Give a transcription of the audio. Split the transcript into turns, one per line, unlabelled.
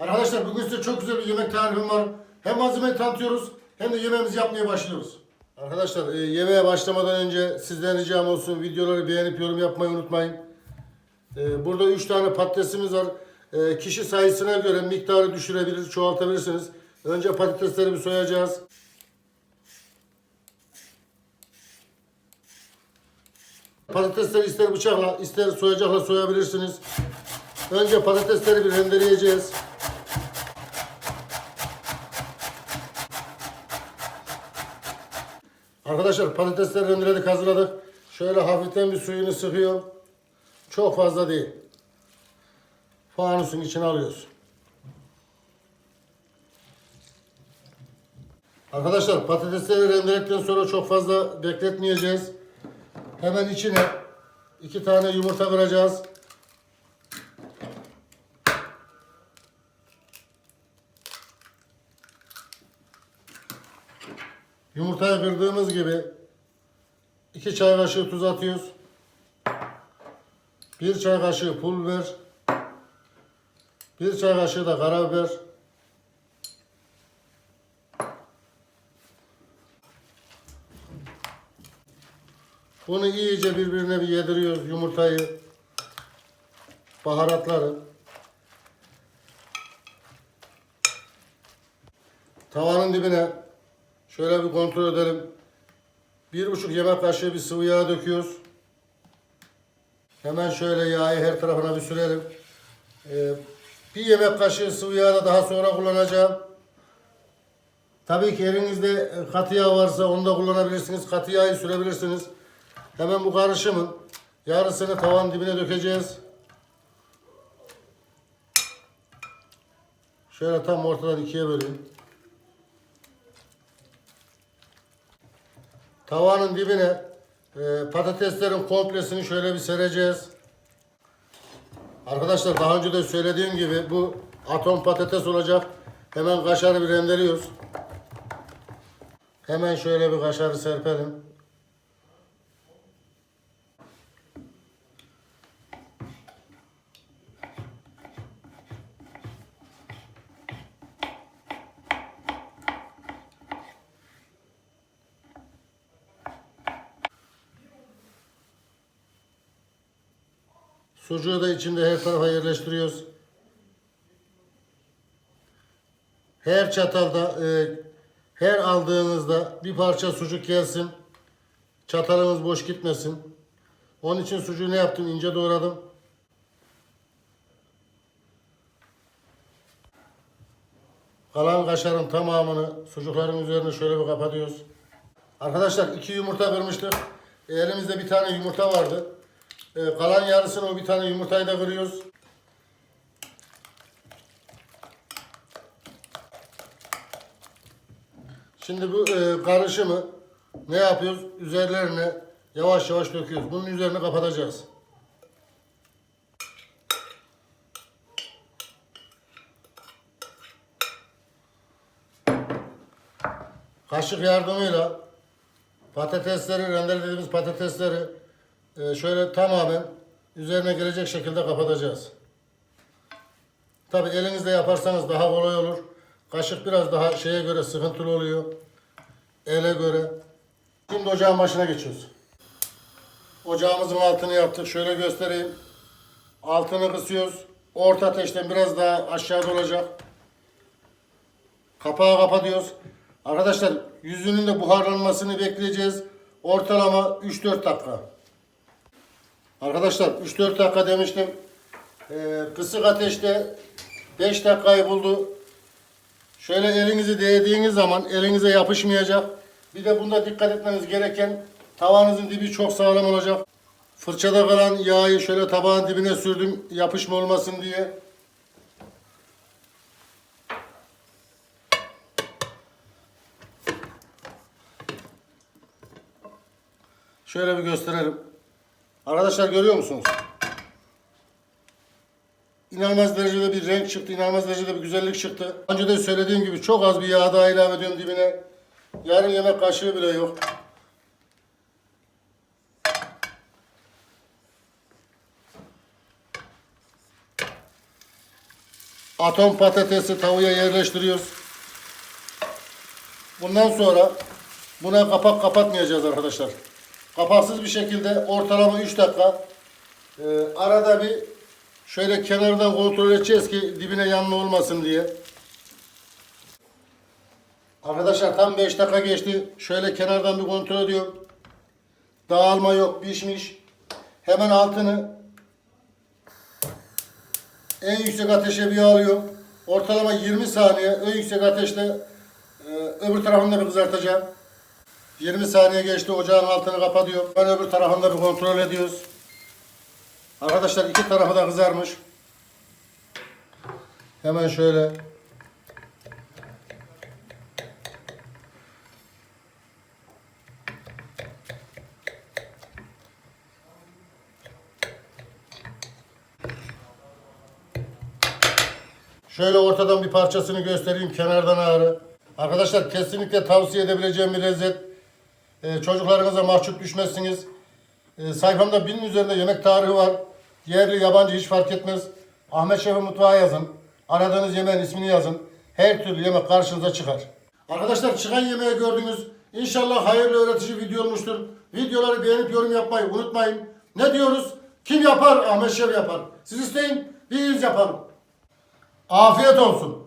Arkadaşlar bugün size çok güzel bir yemek tarifim var. Hem malzemeyi tanıtıyoruz hem de yemeğimizi yapmaya başlıyoruz. Arkadaşlar e, yemeğe başlamadan önce sizden ricam olsun videoları beğenip yorum yapmayı unutmayın. E, burada 3 tane patatesimiz var. E, kişi sayısına göre miktarı düşürebilir, çoğaltabilirsiniz. Önce patatesleri bir soyacağız. Patatesleri ister bıçakla, ister soyacakla soyabilirsiniz. Önce patatesleri bir rendeleyeceğiz. Arkadaşlar patatesleri rendeledik, hazırladık. Şöyle hafiften bir suyunu sıkıyor. Çok fazla değil. Fanusun içine alıyoruz. Arkadaşlar patatesleri rendeledikten sonra çok fazla bekletmeyeceğiz. Hemen içine iki tane yumurta kıracağız. Yumurtayı kırdığımız gibi iki çay kaşığı tuz atıyoruz. Bir çay kaşığı pul biber. Bir çay kaşığı da karabiber. Bunu iyice birbirine bir yediriyoruz yumurtayı. Baharatları. Tavanın dibine şöyle bir kontrol edelim. Bir buçuk yemek kaşığı bir sıvı yağ döküyoruz. Hemen şöyle yağı her tarafına bir sürelim. Ee, bir yemek kaşığı sıvı yağ da daha sonra kullanacağım. Tabii ki elinizde katı yağ varsa onu da kullanabilirsiniz. Katı yağı sürebilirsiniz. Hemen bu karışımın yarısını tavan dibine dökeceğiz. Şöyle tam ortadan ikiye böleyim. Tavanın dibine e, patateslerin komplesini şöyle bir sereceğiz. Arkadaşlar daha önce de söylediğim gibi bu atom patates olacak. Hemen kaşarı bir rendeliyoruz. Hemen şöyle bir kaşarı serpelim. Sucuğu da içinde her tarafa yerleştiriyoruz. Her çatalda, e, her aldığınızda bir parça sucuk gelsin. Çatalımız boş gitmesin. Onun için sucuğu ne yaptım? İnce doğradım. Kalan kaşarın tamamını sucukların üzerine şöyle bir kapatıyoruz. Arkadaşlar iki yumurta kırmıştık. Elimizde bir tane yumurta vardı. E, kalan yarısını o bir tane yumurtayı da kırıyoruz. Şimdi bu e, karışımı ne yapıyoruz? Üzerlerine yavaş yavaş döküyoruz. Bunun üzerine kapatacağız. Kaşık yardımıyla patatesleri, rendelediğimiz patatesleri şöyle tamamen üzerine gelecek şekilde kapatacağız. Tabi elinizle yaparsanız daha kolay olur. Kaşık biraz daha şeye göre sıkıntılı oluyor. Ele göre. Şimdi ocağın başına geçiyoruz. Ocağımızın altını yaptık. Şöyle göstereyim. Altını kısıyoruz. Orta ateşten biraz daha aşağıda olacak. Kapağı kapatıyoruz. Arkadaşlar yüzünün de buharlanmasını bekleyeceğiz. Ortalama 3-4 dakika. Arkadaşlar 3-4 dakika demiştim. Ee, kısık ateşte 5 dakikayı buldu. Şöyle elinizi değdiğiniz zaman elinize yapışmayacak. Bir de bunda dikkat etmeniz gereken tavanızın dibi çok sağlam olacak. Fırçada kalan yağı şöyle tabağın dibine sürdüm yapışma olmasın diye. Şöyle bir gösterelim. Arkadaşlar görüyor musunuz? İnanılmaz derecede bir renk çıktı, inanılmaz derecede bir güzellik çıktı. Önce de söylediğim gibi çok az bir yağ daha ilave ediyorum dibine. Yarım yemek kaşığı bile yok. atom patatesi tavuya yerleştiriyoruz. Bundan sonra buna kapak kapatmayacağız arkadaşlar. Kapaksız bir şekilde ortalama 3 dakika e, arada bir şöyle kenardan kontrol edeceğiz ki dibine yanma olmasın diye. Arkadaşlar tam 5 dakika geçti. Şöyle kenardan bir kontrol ediyorum. Dağılma yok, pişmiş. Hemen altını en yüksek ateşe bir alıyorum. Ortalama 20 saniye en yüksek ateşte e, öbür tarafını da kızartacağım. 20 saniye geçti ocağın altını kapatıyorum. Ben öbür tarafını da bir kontrol ediyoruz. Arkadaşlar iki tarafı da kızarmış. Hemen şöyle Şöyle ortadan bir parçasını göstereyim kenardan ağrı. Arkadaşlar kesinlikle tavsiye edebileceğim bir lezzet. Ee, çocuklarınıza mahcup düşmezsiniz. Ee, sayfamda binin üzerinde yemek tarihi var. Yerli yabancı hiç fark etmez. Ahmet Şef'in mutfağı yazın. Aradığınız yemeğin ismini yazın. Her türlü yemek karşınıza çıkar. Arkadaşlar çıkan yemeği gördünüz. İnşallah hayırlı öğretici video olmuştur. Videoları beğenip yorum yapmayı unutmayın. Ne diyoruz? Kim yapar? Ahmet Şef yapar. Siz isteyin, biz yapalım. Afiyet olsun.